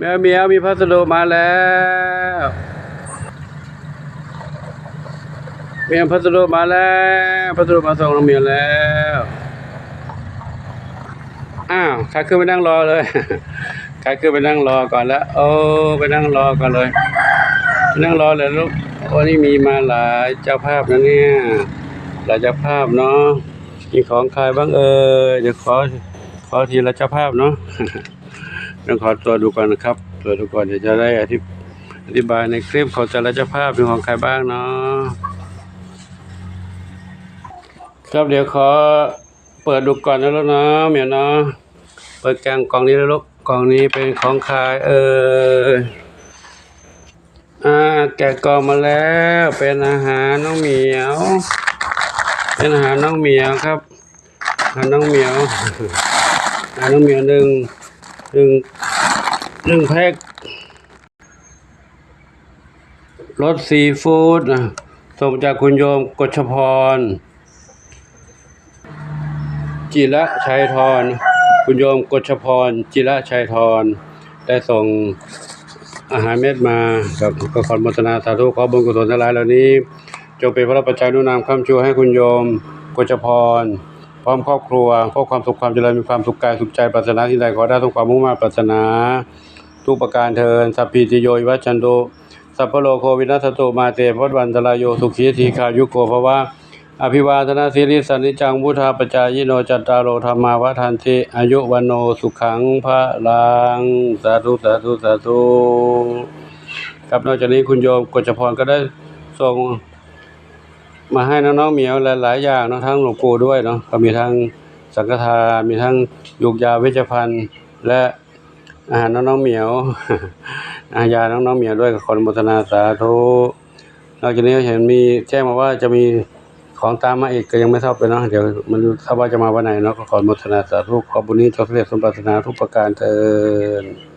แมวเมียวมีพัสดุมาแล้วเมียพัสดุมาแล้วพัสดุมาส่งน้องเมียวแล้วอ้าวใครขึ้นไปนั่งรอเลยใครขึ้นไปนั่งรอก่อนแล้วโอ้ไปนั่งรอก่อนเลยนั่งรอเลยลูกโอ้นี่มีมาหลายเจ้าภาพนะเนี่ยหลายเจ้าภาพเนาะมีของใครบ้างเอ่ยเดี๋ยวขอขอทีละเจ้าภาพเนาะ ต้องขอตัวดูก่อนนะครับตัวดูก่อนเดี๋ยวจะได้อธิอธิบายในคลิปของแต่ละเจ้าภาพเป็นของใครบ้างเนาะครับเดี๋ยวขอเปิดดูก่อนนะลูกเนาะเหมียวเนาะเปิดแกงกล่องนี้แล้วลูกกล่องนี้เป็นของใครเอ่ยอ่าแกะกล่องมาแล้วเป็นอาหารน้องเหมียว เป็นอาหารน้องเหมียวครับอาหารน้องเหมียวอาหารน้องเหมียวหนึ่ง หนึ่งหนึ่งแพ็ครสซีฟู้ดนะส่งจากคุณโยมกชพร จิระชัยทร คุณโยมกชพร จิระชัยทร ได้ส่งอาหารเม็ดมากับก็ขอนุโมทนาสาธุขอบุญกุศลทั้งหลายเหล่านี้ จงเป็นพระปัจจัยนุนามคำชูให้คุณโยมกชพร ร้อมครอบครัวพบความสุขความเจริญมีความสุขกายสุขใจปรารถนาที่ใดขอได้ทุกความมุ่งมั่นปรารถนาทุกประการเทินสัพพิติโยวิวัชันโตสัพพะโลโควินัสตุมาเตพดวันตรายโยสุขีทีคายุโกภวะอภิวาทนาสิริสันนิจังพุทธาปจายโนจัตตารโลธรรมาวัฏันติอายุวันโนสุขังพระลังสาธุสาธุสาธุครับนอกจากนี้คุณโยมกฎจพรก็ได้ส่ง มาให้น้องๆเหมียวหลายๆอย่างเนาะทั้งหลวงปู่ด้วยเนาะก็มีทั้งสังฆทานมีทั้งยุกยาเวชภัณฑ์และอาหารน้องๆเหมียว อาหารยาน้องๆเหมียวด้วยกับคนโมทนาสาธุนอกจากนี้เห็นมีแจ้งมาว่าจะมีของตามมาอีกก็ยังไม่ทราบเลยเนาะเดี๋ยวมันทราบว่าจะมาวันไหนเนาะก็ขอโมทนาสาธุขอบุญนี้จงสำเร็จสมปรารถนาทุกประการเถิด